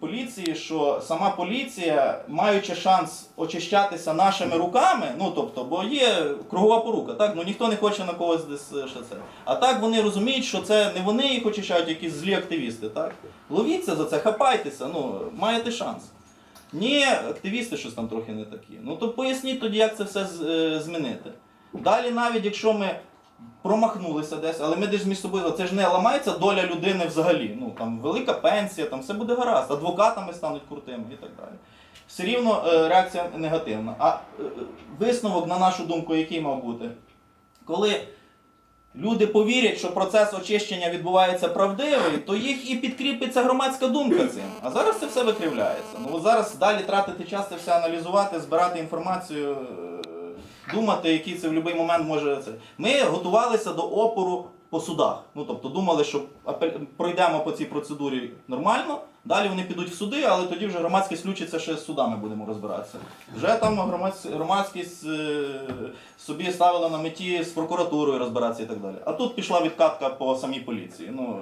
поліції, що сама поліція, маючи шанс очищатися нашими руками, ну тобто, бо є кругова порука, так? Ну ніхто не хоче на когось десь е, ще це. А так вони розуміють, що це не вони їх очищають, якісь злі активісти, так? Ловіться за це, хапайтеся, ну, маєте шанс. Ні, активісти щось там трохи не такі. Ну то поясніть тоді, як це все е, змінити. Далі, навіть якщо ми промахнулися десь, але ми десь між собою, це ж не ламається доля людини взагалі. Ну там велика пенсія, там все буде гаразд, адвокатами стануть крутими і так далі. Все рівно е, реакція негативна. А е, висновок, на нашу думку, який мав бути? Коли люди повірять, що процес очищення відбувається правдивий, то їх і підкріпиться громадська думка цим. А зараз це все викривляється. Ну зараз далі тратити час це все аналізувати, збирати інформацію, е, думати, який це в будь-який момент може це. Ми готувалися до опору по судах. Ну тобто думали, що пройдемо по цій процедурі нормально. Далі вони підуть в суди, але тоді вже громадськість включиться ще з судами будемо розбиратися. Вже там громадськість е, собі ставила на меті з прокуратурою розбиратися і так далі. А тут пішла відкатка по самій поліції. Ну,